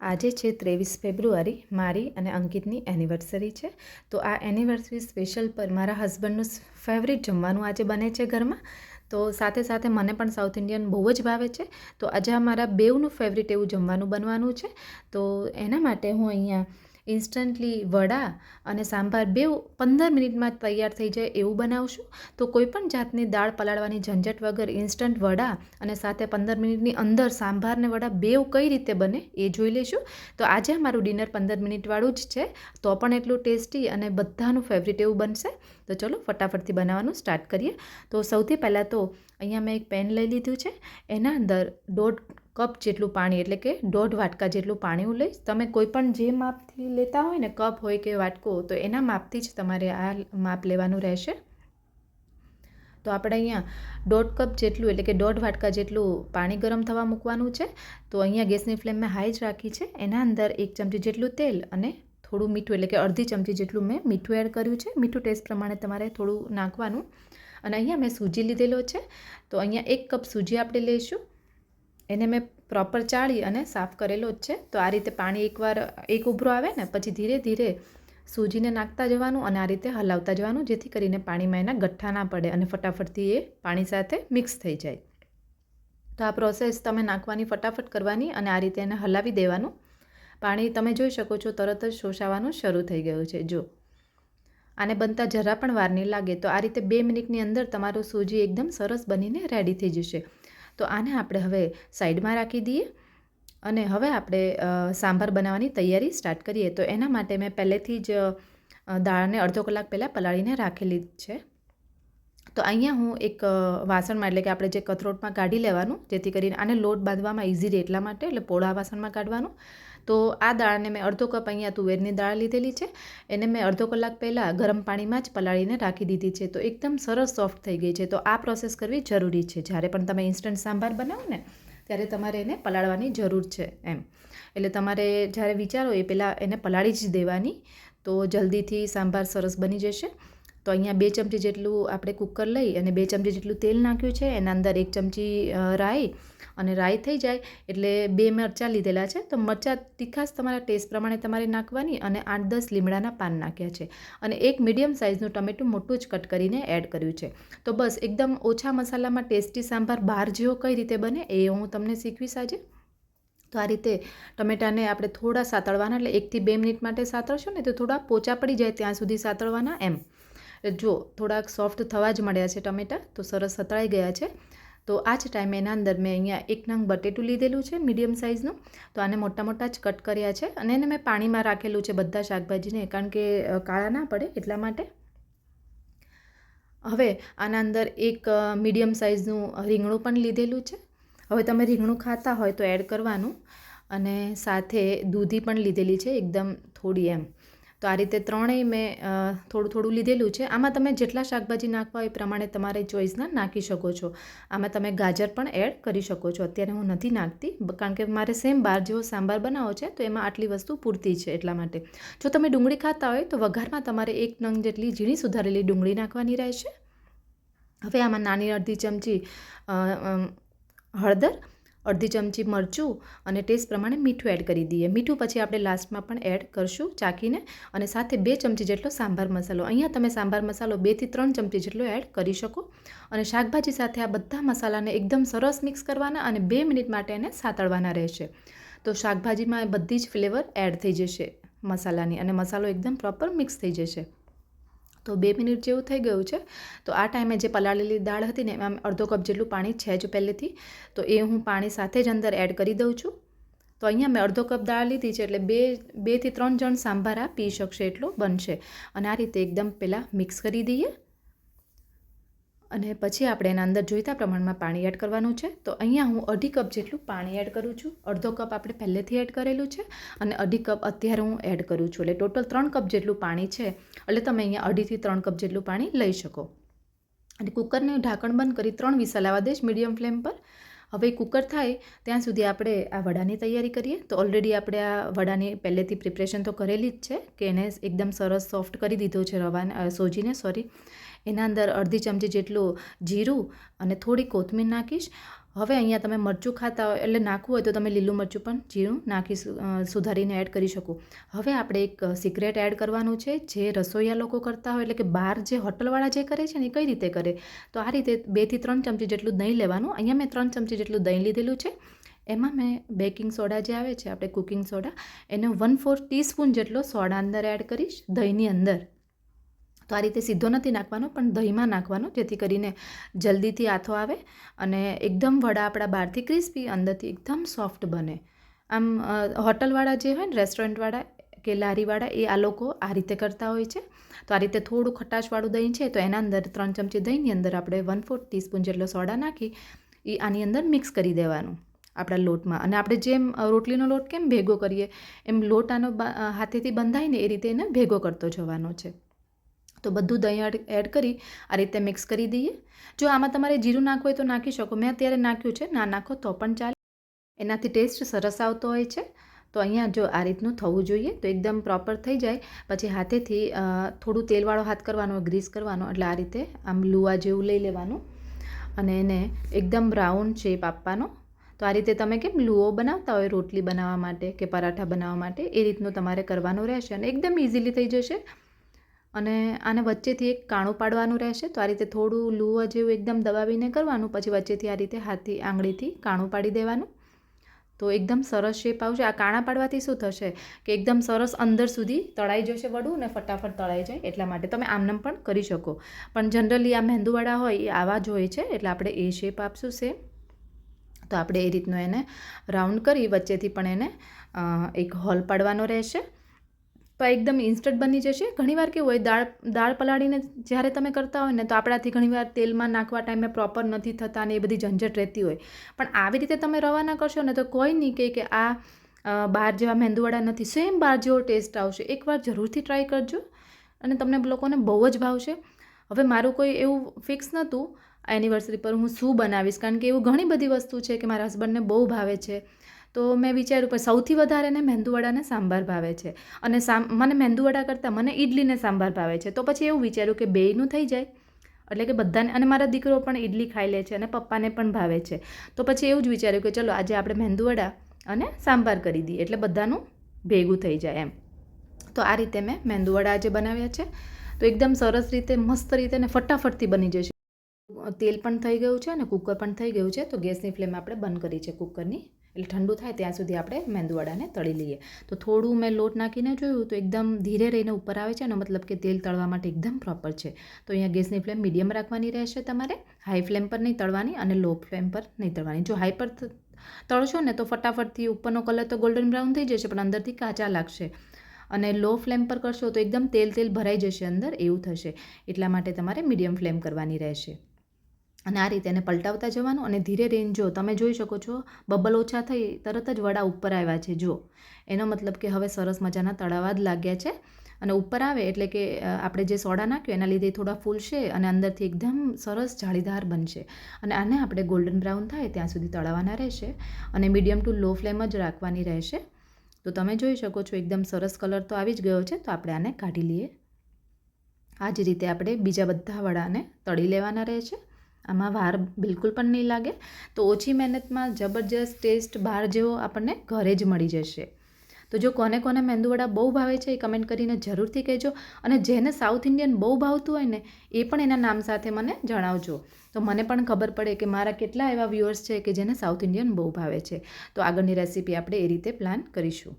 આજે છે ત્રેવીસ ફેબ્રુઆરી, મારી અને અંકિતની એનિવર્સરી છે. તો આ એનિવર્સરી સ્પેશિયલ પર મારા હસબન્ડનું ફેવરિટ જમવાનું આજે બને છે ઘરમાં. તો સાથે સાથે મને પણ સાઉથ ઇન્ડિયન બહુ જ ભાવે છે. તો આજે અમારા બેવનું ફેવરિટ એવું જમવાનું બનવાનું છે. તો એના માટે હું અહીંયા ઇન્સ્ટન્ટલી વડા અને સાંભાર બે પંદર મિનિટમાં તૈયાર થઈ જાય એવું બનાવશું? તો કોઈપણ જાતની દાળ પલાળવાની ઝંઝટ વગર ઇન્સ્ટન્ટ વડા અને સાથે પંદર મિનિટની અંદર સાંભારને વડા બેવ કઈ રીતે બને એ જોઈ લઈશું તો આજે અમારું ડિનર પંદર મિનિટવાળું જ છે. તો પણ એટલું ટેસ્ટી અને બધાનું ફેવરિટ એવું બનશે. તો ચલો ફટાફટથી બનાવવાનું સ્ટાર્ટ કરીએ. તો સૌથી પહેલાં તો અહીંયા મેં એક પેન લઈ લીધું છે. એના અંદર દોઢ કપ જેટલું પાણી, એટલે કે દોઢ વાટકા જેટલું પાણી હું લઈશ. તમે કોઈપણ જે માપથી લેતા હોય ને, કપ હોય કે વાટકો, તો એના માપથી જ તમારે આ માપ લેવાનું રહેશે. તો આપણે અહીંયા દોઢ કપ જેટલું, એટલે કે દોઢ વાટકા જેટલું પાણી ગરમ થવા મૂકવાનું છે. તો અહીંયા ગેસની ફ્લેમ મેં હાઈ જ રાખી છે. એના અંદર એક ચમચી જેટલું તેલ અને થોડું મીઠું, એટલે કે અડધી ચમચી જેટલું મેં મીઠું એડ કર્યું છે. મીઠું ટેસ્ટ પ્રમાણે તમારે થોડું નાખવાનું. અને અહીંયા મેં સૂજી લીધેલો છે. તો અહીંયા એક કપ સૂજી આપણે લઈશું. એને મેં પ્રોપર ચાળી અને સાફ કરેલો જ છે. તો આ રીતે પાણી એકવાર એક ઉભરો આવે ને, પછી ધીરે ધીરે સૂજીને નાખતા જવાનું અને આ રીતે હલાવતા જવાનું, જેથી કરીને પાણીમાં એના ગઠ્ઠા ના પડે અને ફટાફટથી એ પાણી સાથે મિક્સ થઈ જાય. તો આ પ્રોસેસ તમે નાખવાની, ફટાફટ કરવાની અને આ રીતે એને હલાવી દેવાનું. પાણી તમે જોઈ શકો છો, તરત જ શોષાવાનું શરૂ થઈ ગયું છે. જો આને બનતા જરા પણ વાર નહીં લાગે, તો આ રીતે બે મિનિટની અંદર તમારું સૂજી એકદમ સરસ બનીને રેડી થઈ જશે. તો આને આપણે હવે સાઈડમાં રાખી દઈએ અને હવે આપણે સાંભાર બનાવવાની તૈયારી સ્ટાર્ટ કરીએ. તો એના માટે મેં પહેલેથી જ દાળને અડધો કલાક પહેલાં પલાળીને રાખેલી છે. તો અહીંયા હું એક વાસણમાં, એટલે કે આપણે જે કથરોટમાં કાઢી લેવાનું, જેથી કરીને આને લોટ બાંધવામાં ઇઝી રહે એટલા માટે, એટલે પોળા વાસણમાં કાઢવાનું. તો આ દાળને મેં અડધો કપ અહીંયા તુવેરની દાળ લીધેલી છે. એને મેં અડધો કલાક પહેલાં ગરમ પાણીમાં જ પલાળીને રાખી દીધી છે. તો એકદમ સરસ સોફ્ટ થઈ ગઈ છે. તો આ પ્રોસેસ કરવી જરૂરી છે. જ્યારે પણ તમે ઇન્સ્ટન્ટ સાંભાર બનાવો ને, ત્યારે તમારે એને પલાળવાની જરૂર છે એમ. એટલે તમારે જ્યારે વિચારો એ પહેલાં એને પલાળી જ દેવાની. તો જલ્દીથી સાંભાર સરસ બની જશે. તો અહીંયા બે ચમચી જેટલું આપણે કુકર લઈ અને બે ચમચી જેટલું તેલ નાખ્યું છે, એના અંદર એક ચમચી રાઈ અને રાઈ થઈ જાય એટલે બે મરચાં લીધેલા છે. તો મરચાં તીખાશ તમારા ટેસ્ટ પ્રમાણે તમારે નાખવાની અને આઠ દસ લીમડાના પાન નાખ્યા છે. અને એક મીડિયમ સાઇઝનું ટમેટું મોટું જ કટ કરીને એડ કર્યું છે. તો બસ એકદમ ઓછા મસાલામાં ટેસ્ટી સાંભાર બહાર જેવો કઈ રીતે બને એ હું તમને શીખવીશ આજે. તો આ રીતે ટમેટાને આપણે થોડા સાતળવાના, એટલે એકથી બે મિનિટ માટે સાતળશો ને તો થોડા પોચા પડી જાય ત્યાં સુધી સાતળવાના એમ. જો થોડાક સોફ્ટ થવા જ મળ્યા છે ટમેટા, તો સરસ સતળાઈ ગયા છે. તો આ જ ટાઈમે એના અંદર મેં અહીંયા એક નંગ બટેટું લીધેલું છે મીડિયમ સાઇઝનું તો આને મોટા મોટા જ કટ કર્યા છે અને એને મેં પાણીમાં રાખેલું છે બધા શાકભાજીને, કારણ કે કાળા ના પડે એટલા માટે. હવે આના અંદર એક મીડિયમ સાઇઝનું રીંગણું પણ લીધેલું છે. હવે તમે રીંગણું ખાતા હોય તો એડ કરવાનું. અને સાથે દૂધી પણ લીધેલી છે, એકદમ થોડી એમ. તો આ રીતે ત્રણેય મેં થોડું થોડું લીધેલું છે. આમાં તમે જેટલા શાકભાજી નાખવા હોય એ પ્રમાણે તમારે ચોઈસના નાખી શકો છો. આમાં તમે ગાજર પણ એડ કરી શકો છો. અત્યારે હું નથી નાખતી કારણ કે મારે સેમ બાર જેવો સાંભાર બનાવો છે, તો એમાં આટલી વસ્તુ પૂરતી છે એટલા માટે. જો તમે ડુંગળી ખાતા હોય, તો વઘારમાં તમારે એક નંગ જેટલી ઝીણી સુધારેલી ડુંગળી નાખવાની રહેશે. હવે આમાં નાની અડધી ચમચી હળદર અડધી ચમચી મરચું અને ટેસ્ટ પ્રમાણે મીઠું એડ કરી દઈએ. મીઠું પછી આપણે લાસ્ટમાં પણ એડ કરશું ચાખીને અને સાથે બે ચમચી જેટલો સાંભાર મસાલો. અહીંયા તમે સાંભાર મસાલો બેથી ત્રણ ચમચી જેટલો એડ કરી શકો. અને શાકભાજી સાથે આ બધા મસાલાને એકદમ સરસ મિક્સ કરવાના અને બે મિનિટ માટે એને સાતળવાના રહેશે. તો શાકભાજીમાં બધી જ ફ્લેવર એડ થઈ જશે મસાલાની અને મસાલો એકદમ પ્રોપર મિક્સ થઈ જશે. તો બે મિનિટ જેવું થઈ ગયું છે. તો આ ટાઈમે જે પલાળેલી દાળ હતી ને એમાં અડધો કપ જેટલું પાણી છે જ પહેલેથી. તો એ હું પાણી સાથે જ અંદર એડ કરી દઉં છું. તો અહીંયા મેં અડધો કપ દાળ લીધી છે એટલે બે બેથી ત્રણ જણ સાંભાર પી શકશે એટલું બનશે. અને આ રીતે એકદમ પહેલાં મિક્સ કરી દઈએ. અને પછી આપણે એના અંદર જોઈતા પ્રમાણમાં પાણી એડ કરવાનું છે. તો અહીંયા હું અઢી કપ જેટલું પાણી એડ કરું છું. અડધો કપ આપણે પહેલેથી એડ કરેલું છે અને અઢી કપ અત્યારે હું એડ કરું છું. એટલે ટોટલ ત્રણ કપ જેટલું પાણી છે. એટલે તમે અહીંયા અઢીથી ત્રણ કપ જેટલું પાણી લઈ શકો. અને કુકરને ઢાંકણ બંધ કરી ત્રણ વિસલ આવવા દઈશ મીડિયમ ફ્લેમ પર. હવે કુકર થાય, ત્યાં સુધી આપણે આ વડાની તૈયારી કરીએ. તો ઓલરેડી આપણે આ વડાની પહેલેથી પ્રિપરેશન તો કરેલી જ છે, કે એને એકદમ સરસ સોફ્ટ કરી દીધો છે રવાને સોજીને સોરી એના અંદર અડધી ચમચી જેટલું જીરું અને થોડી કોથમીર નાખીશ. હવે અહીંયા તમે મરચું ખાતા હોય, એટલે નાખવું હોય તો તમે લીલું મરચું પણ જીરું નાખી સુધારીને એડ કરી શકો. હવે આપણે એક સિક્રેટ એડ કરવાનું છે, જે રસોઈયા લોકો કરતા હોય, એટલે કે બહાર જે હોટલવાળા જે કરે છે ને એ કઈ રીતે કરે? તો આ રીતે બેથી ત્રણ ચમચી જેટલું દહીં લેવાનું. અહીંયા મેં ત્રણ ચમચી જેટલું દહીં લીધેલું છે. એમાં મેં બેકિંગ સોડા જે આવે છે, આપણે કુકિંગ સોડા એને વન ફોર ટીસ્પૂન જેટલો સોડા અંદર એડ કરીશ દહીંની અંદર. તો આ રીતે સીધો નથી નાખવાનો, પણ દહીંમાં નાખવાનો, જેથી કરીને જલ્દીથી આથો આવે અને એકદમ વડા આપણા બહારથી ક્રિસ્પી, અંદરથી એકદમ સોફ્ટ બને. આમ હોટલવાળા જે હોય ને, રેસ્ટોરન્ટવાળા કે લારીવાળા, એ આ લોકો આ રીતે કરતા હોય છે. તો આ રીતે થોડું ખટાશવાળું દહીં છે, તો એના અંદર ત્રણ ચમચી દહીંની અંદર આપણે વન ફોર્થ ટીસ્પૂન જેટલો સોડા નાખી એ આની અંદર મિક્સ કરી દેવાનું આપણા લોટમાં. અને આપણે જેમ રોટલીનો લોટ કેમ ભેગો કરીએ, એમ લોટ આનો હાથેથી બંધાય ને એ રીતે એને ભેગો કરતો જવાનો છે. તો બધું દહીં એડ કરી આ રીતે મિક્સ કરી દઈએ. જો આમાં તમારે જીરું નાખવું હોય તો નાખી શકો. મેં અત્યારે નાખ્યું છે. ના નાખો તો પણ ચાલે. એનાથી ટેસ્ટ સરસ આવતો હોય છે. તો અહીંયા જો આ રીતનું થવું જોઈએ તો એકદમ પ્રોપર થઈ જાય. પછી હાથેથી થોડું તેલવાળો હાથ કરવાનો, ગ્રીસ કરવાનો, એટલે આ રીતે આમ લુવા જેવું લઈ લેવાનું. અને એને એકદમ બ્રાઉન શેપ આપવાનો. તો આ રીતે તમે કેમ લુઓ બનાવતા હોય, રોટલી બનાવવા માટે કે પરાઠા બનાવવા માટે, એ રીતનું તમારે કરવાનું રહેશે. અને એકદમ ઇઝીલી થઈ જશે. અને આને વચ્ચેથી એક કાણું પાડવાનું રહેશે. તો આ રીતે થોડું લુવા જેવું એકદમ દબાવીને કરવાનું, પછી વચ્ચેથી આ રીતે હાથથી આંગળીથી કાણું પાડી દેવાનું. તો એકદમ સરસ શેપ આવશે. આ કાણા પાડવાથી શું થશે કે એકદમ સરસ અંદર સુધી તળાઈ જશે વડું ને ફટાફટ તળાઈ જાય એટલા માટે. તમે આમનામ પણ કરી શકો. પણ જનરલી આ મહેંદુવાળા હોય એ આવા જ હોય છે, એટલે આપણે એ શેપ આપશું સેમ તો આપણે એ રીતનું એને રાઉન્ડ કરી, વચ્ચેથી પણ એને એક હોલ પાડવાનો રહેશે. આ એકદમ ઇન્સ્ટન્ટ બની જશે. ઘણીવાર કેવું હોય, દાળ દાળ પલાળીને જ્યારે તમે કરતા હોય ને, તો આપણાથી ઘણીવાર તેલમાં નાખવા ટાઈમે પ્રોપર નથી થતા ને એ બધી ઝંઝટ રહેતી હોય. પણ આવી રીતે તમે રવાના કરશો ને, તો કોઈ નહીં કહે કે આ બહાર જેવા મેંદુવાડા નથી. સેમ બહાર જેવો ટેસ્ટ આવશે. એકવાર જરૂરથી ટ્રાય કરજો અને તમને લોકોને બહુ જ ભાવશે. હવે મારું કોઈ એવું ફિક્સ નહોતું એનિવર્સરી પર હું શું બનાવીશ? કારણ કે એવું ઘણી બધી વસ્તુ છે કે મારા હસબન્ડને બહુ ભાવે છે. તો મેં વિચાર્યું પણ સૌથી વધારે ને મેંદુવડાને સાંભાર ભાવે છે. અને સામ, મને મેંદુવડા કરતાં મને ઇડલીને સાંભાર ભાવે છે. તો પછી એવું વિચાર્યું કે બેયનું થઈ જાય. એટલે કે બધાને, અને મારા દીકરો પણ ઇડલી ખાઈ લે છે અને પપ્પાને પણ ભાવે છે. તો પછી એવું જ વિચાર્યું કે ચલો આજે આપણે મેંદુવડા અને સાંભાર કરી દઈએ. એટલે બધાનું ભેગું થઈ જાય એમ. તો આ રીતે મેં મેંદુવડા આજે બનાવ્યા છે. તો એકદમ સરસ રીતે, મસ્ત રીતે ને ફટાફટથી બની જશે. તેલ પણ થઈ ગયું છે અને કુકર પણ થઈ ગયું છે. તો ગેસની ફ્લેમ આપણે બંધ કરી છે કુકરની. એટલે ઠંડુ થાય ત્યાં સુધી આપણે મેંદુવડાને તળી લઈએ. તો થોડું મેં લોટ નાખીને જોયું તો એકદમ ધીરે રહીને ઉપર આવે છે એનો મતલબ કે તેલ તળવા માટે એકદમ પ્રોપર છે. તો અહીંયા ગેસની ફ્લેમ મીડિયમ રાખવાની રહેશે તમારે, હાઈ ફ્લેમ પર નહીં તળવાની અને લો ફ્લેમ પર નહીં તળવાની. જો હાઈ પર તળશો ને તો ફટાફટથી ઉપરનો કલર તો ગોલ્ડન બ્રાઉન થઈ જશે પણ અંદરથી કાચા લાગશે. અને લો ફ્લેમ પર કરશો તો એકદમ તેલ તેલ ભરાઈ જશે અંદર, એવું થશે. એટલા માટે તમારે મીડિયમ ફ્લેમ કરવાની રહેશે. અને આ રીતે એને પલટાવતા જવાનું અને ધીરે રેન્જ જો, તમે જોઈ શકો છો, બબલ ઓછા થઈ, તરત જ વડા ઉપર આવ્યા છે, જો. એનો મતલબ કે હવે સરસ મજાના તળાવા જ લાગ્યા છે. અને ઉપર આવે એટલે કે આપણે જે સોડા નાખ્યું, એના લીધે થોડા ફૂલશે અને અંદરથી એકદમ સરસ જાળીદાર બનશે. અને આને આપણે ગોલ્ડન બ્રાઉન થાય, ત્યાં સુધી તળાવવાના રહેશે અને મીડિયમ ટુ લો ફ્લેમ જ રાખવાની રહેશે. તો તમે જોઈ શકો છો, એકદમ સરસ કલર તો આવી જ ગયો છે, તો આપણે આને કાઢી લઈએ. આ જ રીતે આપણે બીજા બધા વડાને તળી લેવાના રહે છે. આમાં વાર બિલકુલ પણ નહીં લાગે. તો ઓછી મહેનતમાં જબરજસ્ત ટેસ્ટ બહાર જેવો આપણને ઘરે જ મળી જશે. તો જો કોને કોને મેંદુવડા બહુ ભાવે છે એ કમેન્ટ કરીને જરૂરથી કહેજો. અને જેને સાઉથ ઇન્ડિયન બહુ ભાવતું હોય ને, એ પણ એના નામ સાથે મને જણાવજો. તો મને પણ ખબર પડે કે મારા કેટલા એવા વ્યુઅર્સ છે કે જેને સાઉથ ઇન્ડિયન બહુ ભાવે છે. તો આગળની રેસીપી આપણે એ રીતે પ્લાન કરીશું.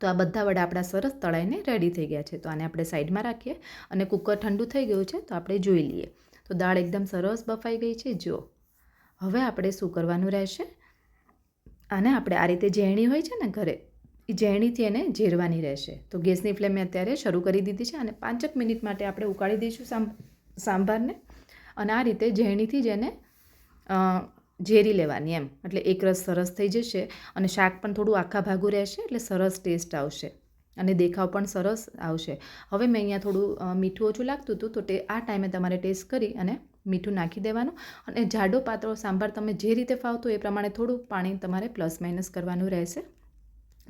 તો આ બધા વડા આપણા સરસ તળાઈને રેડી થઈ ગયા છે. તો આને આપણે સાઈડમાં રાખીએ અને કુકર ઠંડુ થઈ ગયું છે તો આપણે જોઈ લઈએ. તો દાળ એકદમ સરસ બફાઈ ગઈ છે જો હવે આપણે શું કરવાનું રહેશે? આને આપણે આ રીતે ઝેરણી હોય છે ને ઘરે, એ ઝેરણીથી એને ઝેરવાની રહેશે. તો ગેસની ફ્લેમ મેં અત્યારે શરૂ કરી દીધી છે અને પાંચક મિનિટ માટે આપણે ઉકાળી દઈશું સાંભ સાંભારને. અને આ રીતે ઝેરણીથી જ એને ઝેરી લેવાની એમ. એટલે એક રસ સરસ થઈ જશે અને શાક પણ થોડું આખા ભાગું રહેશે એટલે સરસ ટેસ્ટ આવશે. અને દેખાવ પણ સરસ આવશે. હવે મેં અહીંયા થોડું મીઠું ઓછું લાગતું હતું, તો તે, આ ટાઈમે તમારે ટેસ્ટ કરી અને મીઠું નાખી દેવાનું. અને જાડો પાતળો સાંભાર તમે જે રીતે ફાવતો એ પ્રમાણે થોડું પાણી તમારે પ્લસ માઇનસ કરવાનું રહેશે.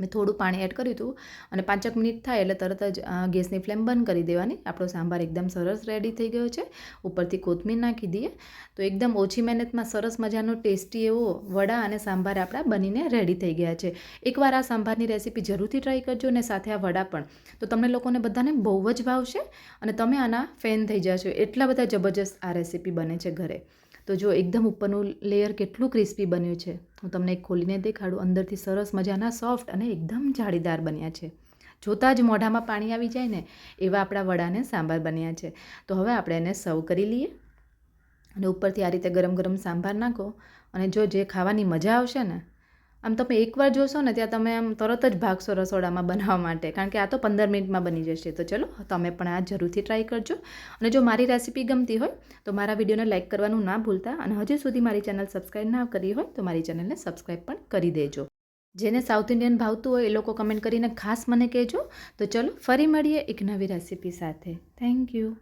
મેં થોડું પાણી એડ કર્યું હતું અને પાંચેક મિનિટ થાય એટલે તરત જ ગેસની ફ્લેમ બંધ કરી દેવાની. આપણો સાંભાર એકદમ સરસ રેડી થઈ ગયો છે. ઉપરથી કોથમીર નાખી દઈએ. તો એકદમ ઓછી મહેનતમાં સરસ મજાનો ટેસ્ટી એવો વડા અને સાંભાર આપણા બનીને રેડી થઈ ગયા છે. એકવાર આ સાંભારની રેસીપી જરૂરથી ટ્રાય કરજો અને સાથે આ વડા પણ. તો તમને લોકોને બધાને બહુ જ ભાવશે અને તમે આના ફેન થઈ જશો. એટલા બધા જબરજસ્ત આ રેસીપી બને છે ઘરે. તો જો એકદમ ઉપરનું લેયર કેટલું ક્રિસ્પી બન્યું છે, હું તમને ખોલીને દેખાડું. અંદરથી સરસ મજાના સોફ્ટ અને એકદમ જાળીદાર બન્યા છે. જોતાં જ મોઢામાં પાણી આવી જાય ને, એવા આપણા વડાને સાંભાર બન્યા છે. તો હવે આપણે એને સર્વ કરી લઈએ અને ઉપરથી આ રીતે ગરમ ગરમ સાંભાર નાખો અને જો જે ખાવાની મજા આવશે ને આમ તમે એકવાર જોશો ને ત્યાં તમે આમ તરત જ ભાગશો રસોડામાં બનાવવા માટે. કારણ કે આ તો પંદર મિનિટમાં બની જશે. તો ચલો, તમે પણ આ જરૂરથી ટ્રાય કરજો. અને જો મારી રેસીપી ગમતી હોય, તો મારા વિડીયોને લાઇક કરવાનું ના ભૂલતા. અને હજુ સુધી મારી ચેનલ સબસ્ક્રાઈબ ના કરી હોય, તો મારી ચેનલને સબસ્ક્રાઈબ પણ કરી દેજો. જેને સાઉથ ઇન્ડિયન ભાવતું હોય, એ લોકો કમેન્ટ કરીને ખાસ મને કહેજો. તો ચલો, ફરી મળીએ એક નવી રેસીપી સાથે. Thank you